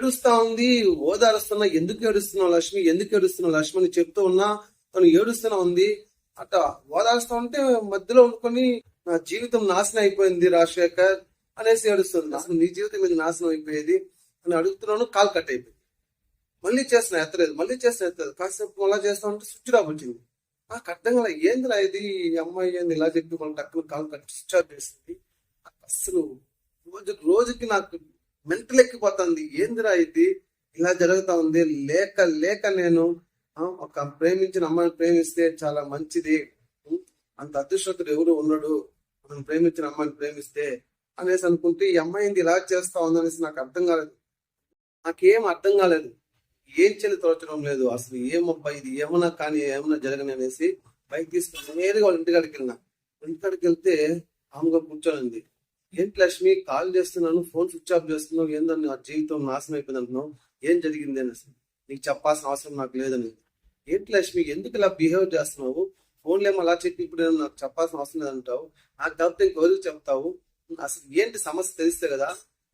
ఏడుస్తా ఉంది. ఓదారుస్తున్నా ఎందుకు ఏడుస్తున్నావు లక్ష్మి? ఎందుకు ఏడుస్తున్నావు లక్ష్మి అని చెప్తూ ఉన్నా తను ఏడుస్తూనే ఉంది. అట్లా ఓదారుస్తా ఉంటే మధ్యలో అనుకొని నా జీవితం నాశనం అయిపోయింది రాజశేఖర్ అనేసి ఏడుస్తుంది. అసలు నీ జీవితం మీద నాశనం అయిపోయేది అని అడుగుతున్నాను కాల్ కట్ అయిపోయింది. మళ్ళీ చేసిన ఎత్తలేదు మళ్ళీ చేసిన ఎత్తలేదు. కాసేపు అలా చేస్తా ఉంటే స్విచ్ ఆఫ్ వచ్చింది. నాకు అర్థం కదా ఏందిరా ఇది? అమ్మాయి ఏంది? ఇలా చెప్పి మన టక్కున కాల్ కట్ స్విచ్ ఆఫ్ చేసింది. అసలు రోజు రోజుకి నాకు మెంటల్ ఎక్కిపోతుంది ఏందిరా ఇది? ఇలా జరుగుతా ఉంది. లేక లేక నేను ఒక ప్రేమించిన అమ్మాయిని ప్రేమిస్తే చాలా మంచిది. అంత అదృష్టతుడు ఎవరు ఉన్నాడు మనం ప్రేమించిన అమ్మాయిని ప్రేమిస్తే అనేసి అనుకుంటే ఈ అమ్మాయి ఇలా చేస్తా ఉందనేసి నాకు అర్థం కాలేదు. నాకేం అర్థం కాలేదు. ఏం చెల్లి తోచడం లేదు. అసలు ఏమబ్బా ఇది? ఏమన్నా కానీ ఏమన్నా జరగని అనేసి బైక్ తీసుకుని నేరుగా వాళ్ళ ఇంటికాడికి వెళ్ళిన. ఇంటికాడికి వెళ్తే ఆమెగా కూర్చొని ఉంది. ఏంటి లక్ష్మి? కాల్ చేస్తున్నాను ఫోన్ స్విచ్ ఆఫ్ చేస్తున్నావు ఏందని నా జీవితం నాశనం అయిపోయింది అంటున్నావు. ఏం జరిగింది అని నీకు చెప్పాల్సిన అవసరం నాకు లేదని. ఏంటి లక్ష్మి? ఎందుకు ఇలా బిహేవ్ చేస్తున్నావు? ఫోన్లేమో అలా చెప్పి ఇప్పుడు నాకు చెప్పాల్సిన అవసరం లేదంటావు. నాకు తప్పితే ఇంకెవరికి చెప్తావు. అసలు ఏంటి సమస్య తెలిస్తే కదా?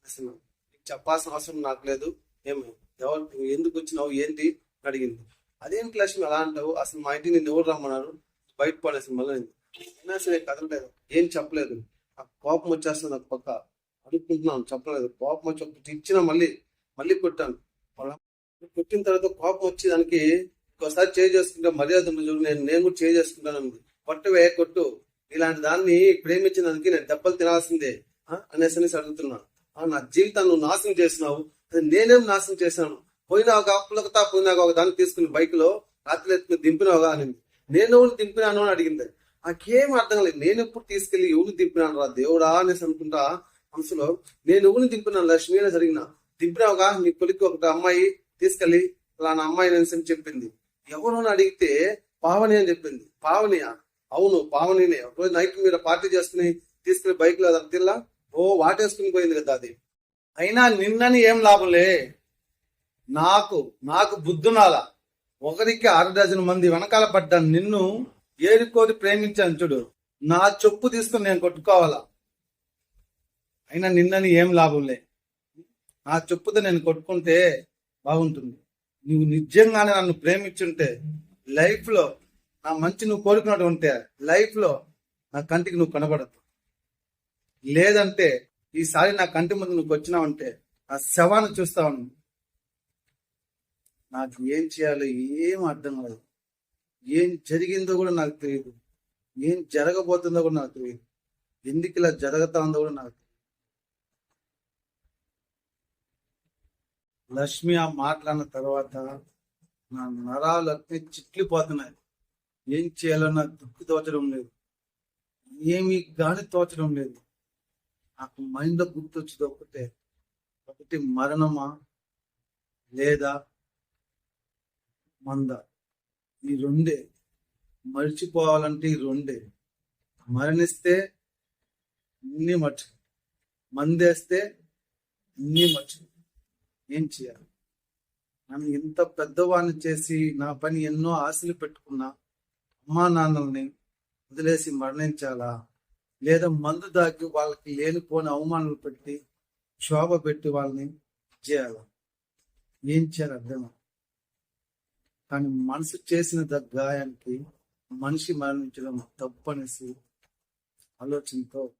అసలు నీకు చెప్పాల్సిన అవసరం నాకు లేదు. ఏమి? ఎవరు నువ్వు ఎందుకు వచ్చినావు? ఏంటి? అడిగింది. అదేంటి లక్ష్మి అలా అంటావు? అసలు మా ఇంటికి నేను ఎవరు రమ్మన్నారు? బయట పడేసి మళ్ళీ అయినా సరే కదలలేదు ఏం చెప్పలేదు. ఆ కోపం వచ్చేస్తుంది నాకు పక్క. అడుక్కుంటున్నాను చెప్పలేదు. కోపం వచ్చి ఒకటి ఇచ్చిన మళ్ళీ మళ్ళీ కొట్టాను. కొట్టిన తర్వాత కోపం వచ్చి దానికి ఒకసారి చేంజ్ చేసుకుంటే మర్యాద ఉంది చూడు నేను నేను కూడా చేంజ్ చేసుకుంటాను కొట్టవే కొట్టు. ఇలాంటి దాన్ని ప్రేమించిన దానికి నేను దెబ్బలు తినాల్సిందే అనేసి అనేసి అడుగుతున్నా. ఆ, నా జీవితాన్ని నువ్వు నాశనం చేసినావు. అది నేనేం నాశనం చేశాను? పోయినా ఒక అప్పులకతా పోయినాక ఒక దాన్ని తీసుకుని బైక్లో రాత్రి ఎత్తుకుని దింపినావుగా అని నేను దింపినాను అని అడిగింది. నాకేం అర్థం కాలేదు. నేను ఎప్పుడు తీసుకెళ్ళి ఎవరిని దింపినాను రా దేవుడా అనేసి అనుకుంటా మనసులో నేను ఎవరిని దింపినాను లక్ష్మి అని జరిగిన. దింపినావుగా నీ కొలికి ఒక అమ్మాయి తీసుకెళ్ళి నా అమ్మాయి అనేసి చెప్పింది. ఎవరు అని అడిగితే పావని అని చెప్పింది. పావనియా? అవును పావనినే. ఒకరోజు నైట్ మీరు పార్టీ చేసుకుని తీసుకెళ్ళి బైక్లో అది తిల్లా ఓ వాటేసుకుని పోయింది కదా అది. అయినా నిన్నని ఏం లాభంలే నాకు నాకు బుద్ధునాల ఒకరికి అర డజన్ మంది వెనకాల పడ్డాను. నిన్ను ఏరుకోది ప్రేమించాను చూడు. నా చెప్పు తీసుకుని నేను కొట్టుకోవాలా? అయినా నిన్నని ఏం లాభంలే నా చెప్పుతో నేను కొట్టుకుంటే బాగుంటుంది. నువ్వు నిజంగానే నన్ను ప్రేమించుంటే లైఫ్లో నా మంచి నువ్వు కోరుకున్నట్టు ఉంటే లైఫ్లో నా కంటికి నువ్వు కనబడదు లేదంటే ఈసారి నా కంటి ముందు నువ్వు వచ్చినావంటే ఆ శవాన్ని చూస్తావు నాకు ఏం చేయాలో ఏం అర్థం కాదు. ఏం జరిగిందో కూడా నాకు తెలియదు ఏం జరగబోతుందో కూడా నాకు తెలియదు ఎందుకు ఇలా జరగతా ఉందో కూడా నాకు తెలియదు లక్ష్మి ఆ మాట్లాడిన తర్వాత నా నరాలు అన్నీ చిట్లిపోతున్నాయి. ఏం చేయాలో నాకు దుక్కు తోచడం లేదు. ఏమి గాని తోచడం లేదు. నాకు మైండ్లో గుర్తొచ్చింది ఒకటే. ఒకటి మరణమా లేదా మంద? ఈ రెండే. మర్చిపోవాలంటే ఈ రెండే. మరణిస్తే ఇన్ని మర్చి మందేస్తే ఇన్ని మర్చి ఏం చేయాలి? నన్ను ఇంత పెద్దవాణ్ణి చేసి నా పని ఎన్నో ఆశలు పెట్టుకున్నా అమ్మా నాన్నల్ని వదిలేసి మరణించాలా? లేదా మందు దాగి వాళ్ళకి లేనిపోని అవమానాలు పెట్టి క్షోభ పెట్టి వాళ్ళని చేయాలా? ఏం చేయాలి అర్థం కానీ మనసు చేసిన గాయానికి మనిషి మరణించడం తప్పనేసి ఆలోచనతో